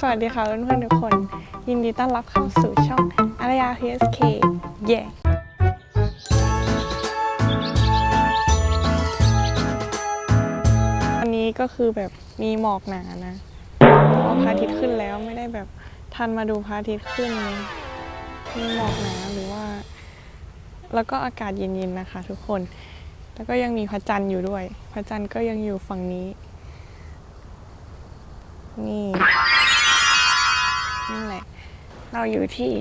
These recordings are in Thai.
สวัสดีค่ะเพื่อนๆทุกคน ยินดีต้อนรับเข้าสู่ช่องอารยา PSK เย่วันนี้ก็คือแบบมีหมอกหนานะพราะพระอาทิตย์ขึ้นแล้วไม่ได้แบบทันมาดูพระอาทิตย์ขึ้น มีหมอกหนาหรือว่า แล้วก็อากาศเย็นๆนะคะ ทุกคน แล้วก็ยังมีพระจันทร์อยู่ด้วย พระจันทร์ก็ยังอยู่ฝั่งนี้ นี่ นั่นแหละ เราอยู่ที่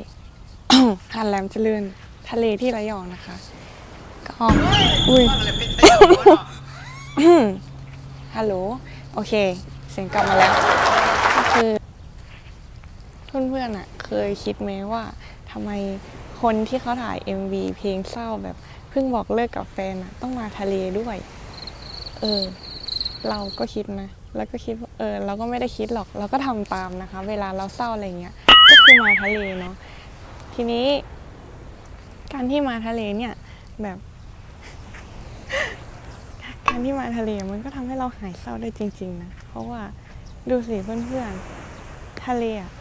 หาดแหลมเจริญทะเลที่ระยองนะคะ ก็ อุ้ย ฮัลโหล โอเค เสียงกลับมาแล้ว ก็คือ เพื่อนๆอะเคยคิดไหมว่าทำไมคนที่เขาถ่าย MV เพลงเศร้าแบบเพิ่งบอกเลิกกับแฟนอะต้องมาทะเลด้วย เออ เราก็คิดนะ แล้วก็คิดเออเราก็ไม่ได้คิดหรอกเราก็ทำตามนะคะ เวลาเราเศร้าอะไรเงี้ยก็คือมาทะเลเนาะทีนี้ การที่มาทะเลเนี่ยแบบ การที่มาทะเลมันก็ทำให้เราหายเศร้าได้จริง ๆนะเพราะว่าดูสิเพื่อนๆทะเลอะ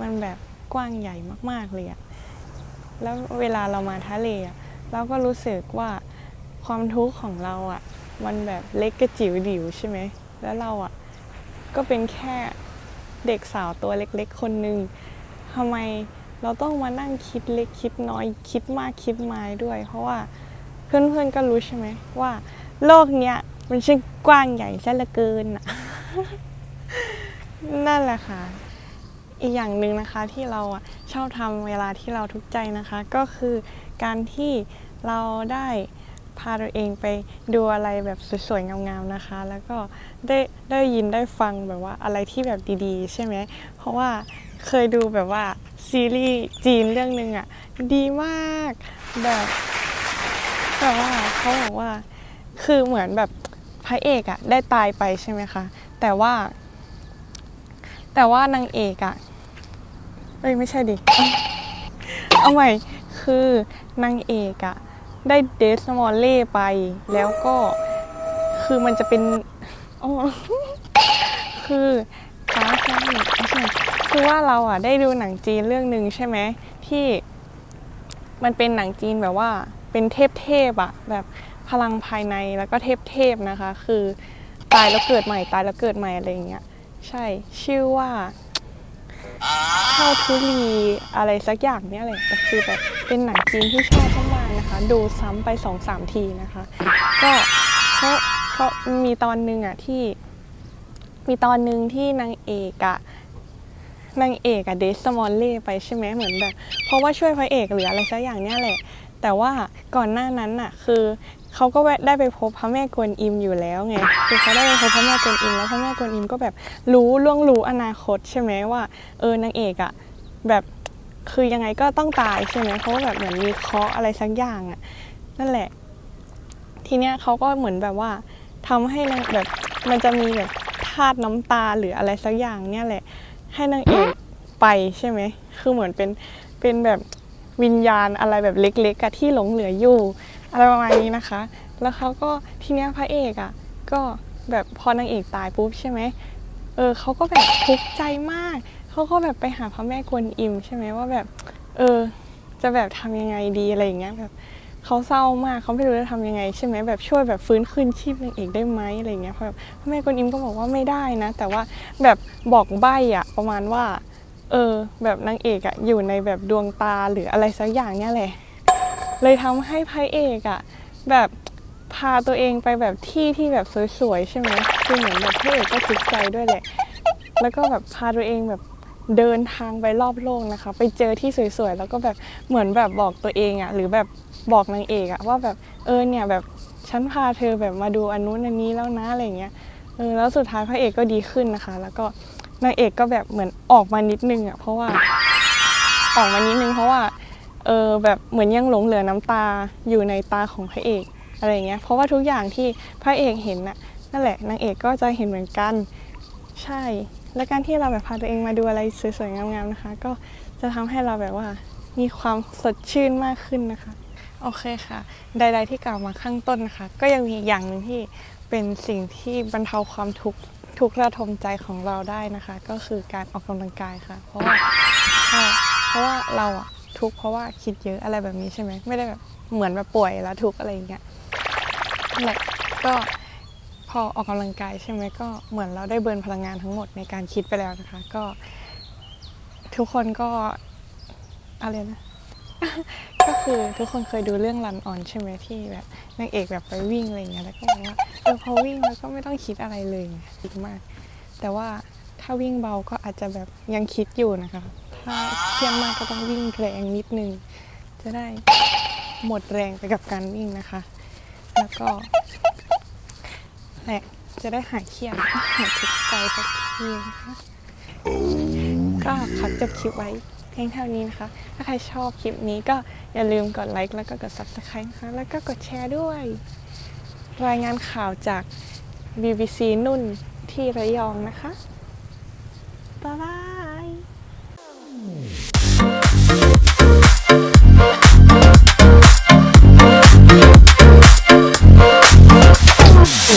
มันแบบกว้างใหญ่มาก ๆเลยอะแล้วเวลาเรามาทะเลอะเราก็รู้สึกว่าความทุกข์ของเราอะ มันแบบเล็กกระจิ๋วดิ๋วใช่ไหมแล้วเราอะ ก็เป็นแค่เด็กสาวตัวเล็กๆ คนหนึ่งทำไมเราต้องมานั่งคิดเล็กคิดน้อยคิดมากคิดไมายด้วย เพราะว่าเพื่อนๆก็รู้ใช่ไหมว่า โลกเนี้ยมันช่างกว้างใหญ่ซะเหลือเกินนั่นแหละค่ะ อีกอย่างหนึ่งนะคะที่เราชอบทำเวลาที่เราทุกข์ใจนะคะ ก็คือการที่เราได้ พาตัวเองไปดูอะไรแบบสวยๆ งามๆ นะคะ แล้วก็ได้ได้ยินได้ฟังแบบว่าอะไรที่แบบดีๆ ใช่ไหม เพราะว่าเคยดูแบบว่าซีรีส์จีนเรื่องหนึ่งอะดีมากแบบแบบว่าเขาบอกว่าคือเหมือนแบบพระเอกอะได้ตายไปใช่ไหมคะ แต่ว่า แต่ว่านางเอกอะเอ้ยไม่ใช่ดิ เอาใหม่คือนางเอกอะ ได้เดสมอลเล่ไป แล้วก็คือมันจะเป็นอ๋อคือฟ้าแค่ไม่ใช่คือว่าเราอะได้ดูหนังจีนเรื่องหนึ่งใช่ไหมที่มันเป็นหนังจีนแบบว่าเป็นเทพเทพอะแบบพลังภายในแล้วก็เทพเทพนะคะ คือตายแล้วเกิดใหม่ตายแล้วเกิดใหม่อะไรอย่างเงี้ยใช่ชื่อว่าเข้าทุลีอะไรสักอย่างเนี้ยแหละแต่คือแบบเป็นหนังจีนที่ชอบ ดูซ้ำไปสองสามทีนะคะ ก็เขาเขามีตอนหนึ่งอะที่ มีตอนหนึ่งที่นางเอกอะนางเอกอะเดสมอลเล่ไปใช่ไหมเหมือนแบบเพราะว่าช่วยพระเอกหรืออะไรสักอย่างเนี่ยแหละ แต่ว่าก่อนหน้านั้นน่ะคือเขาก็ได้ไปพบพระแม่กวนอิมอยู่แล้วไงคือเขาได้ไปพบพระแม่กวนอิมแล้วพระแม่กวนอิมก็แบบรู้ล่วงรู้อนาคตใช่ไหมว่า เออนางเอกอะแบบ คือยังไงก็ต้องตายใช่ไหมเพราะแบบเหมือนมีเคาะอะไรสักอย่างอะนั่นแหละ ทีเนี้ยเขาก็เหมือนแบบว่าทำให้นางแบบมันจะมีแบบธาตุน้ำตาหรืออะไรสักอย่างเนี่ยแหละ ให้นางเอกไปใช่ไหมคือเหมือนเป็นเป็นแบบวิญญาณอะไรแบบเล็กๆอะที่หลงเหลืออยู่ อะไรประมาณนี้นะคะ แล้วเขาก็ทีเนี้ยพระเอกอะก็แบบพอนางเอกตายปุ๊บใช่ไหมเออเขาก็แบบทุกข์ใจมาก เขาก็แบบไปหาพระแม่กวนอิมใช่ไหมว่าแบบ เออ จะแบบทำยังไงดีอะไรอย่างเงี้ยแบบเขาเศร้ามากเขาไม่รู้จะทำยังไงใช่ไหมแบบช่วยแบบฟื้นคืนชีพนางเอกได้ไหมอะไรเงี้ยแบบพระแม่กวนอิมก็บอกว่าไม่ได้นะ แต่ว่าแบบบอกใบ้อะประมาณว่า เออ แบบนางเอกอะอยู่ในแบบดวงตาหรืออะไรสักอย่างเนี่ยแหละเลยทำให้พระเอกอะแบบพาตัวเองไปแบบที่ที่แบบสวยๆใช่ไหมคือเหมือนแบบพระเอกก็ทุกข์ใจด้วยแหละ แล้วก็แบบพาตัวเองแบบ เดินทางไปรอบโลกนะคะ ไปเจอที่สวยๆ แล้วก็แบบเหมือนแบบบอกตัวเองอะหรือแบบบอกนางเอกอะว่าแบบเออเนี่ยแบบฉันพาเธอแบบมาดูอันนู้นอันนี้แล้วนะอะไรเงี้ยเออแล้วสุดท้ายพระเอกก็ดีขึ้นนะคะ แล้วก็นางเอกก็แบบเหมือนออกมานิดนึงอะเพราะว่าออกมานิดนึงเพราะว่าเออแบบเหมือนยังหลงเหลือน้ำตาอยู่ในตาของพระเอกอะไรเงี้ยเพราะว่าทุกอย่างที่พระเอกเห็นน่ะนั่นแหละนางเอกก็จะเห็นเหมือนกัน ใช่ และการที่เราแบบพาตัวเองมาดูอะไรสวยๆงามๆนะคะ ก็จะทำให้เราแบบว่ามีความสดชื่นมากขึ้นนะคะ โอเคค่ะ ใด ๆที่กล่าวมาข้างต้นนะคะ ก็ยังมีอย่างหนึ่งที่เป็นสิ่งที่บรรเทาความทุกข์ทุกข์ระทมใจของเราได้นะคะ ก็คือการออกกำลังกายค่ะ เพราะว่าเพราะว่าเราอะทุกข์เพราะว่าคิดเยอะอะไรแบบนี้ใช่ไหมไม่ได้แบบเหมือนแบบป่วยแล้วทุกข์อะไรอย่างเงี้ยแหละก็ อออกกำลังกายใช่ไหมก็เหมือนเราได้เบิร์นพลังงานทั้งหมดในการคิดไปแล้วนะคะ ก็ทุกคนก็อะไรนะก็คือทุกคนเคยดูเรื่องรันออนใช่ไหมที่แบบนางเอกแบบไปวิ่งอะไรเงี้ยแล้วก็บอกว่าเออพอวิ่งแล้วก็ไม่ต้องคิดอะไรเลยคิดมาก แต่ว่าถ้าวิ่งเบาก็อาจจะแบบยังคิดอยู่นะคะ ถ้าเครียดมากก็ต้องวิ่งแรงนิดนึง จะได้หมดแรงไปกับการวิ่งนะคะ แล้วก็ แหละจะได้หายเครียดหายทุกข์ใจสักทีนะคะก็ขอจบคลิปไว้เพียงเท่านี้นะคะ ถ้าใครชอบคลิปนี้ก็อย่าลืมกดไลค์แล้วก็กด subscribe นะคะ แล้วก็กดแชร์ด้วย รายงานข่าวจาก BBC นุ่นที่ระยองนะคะ บ๊ายบาย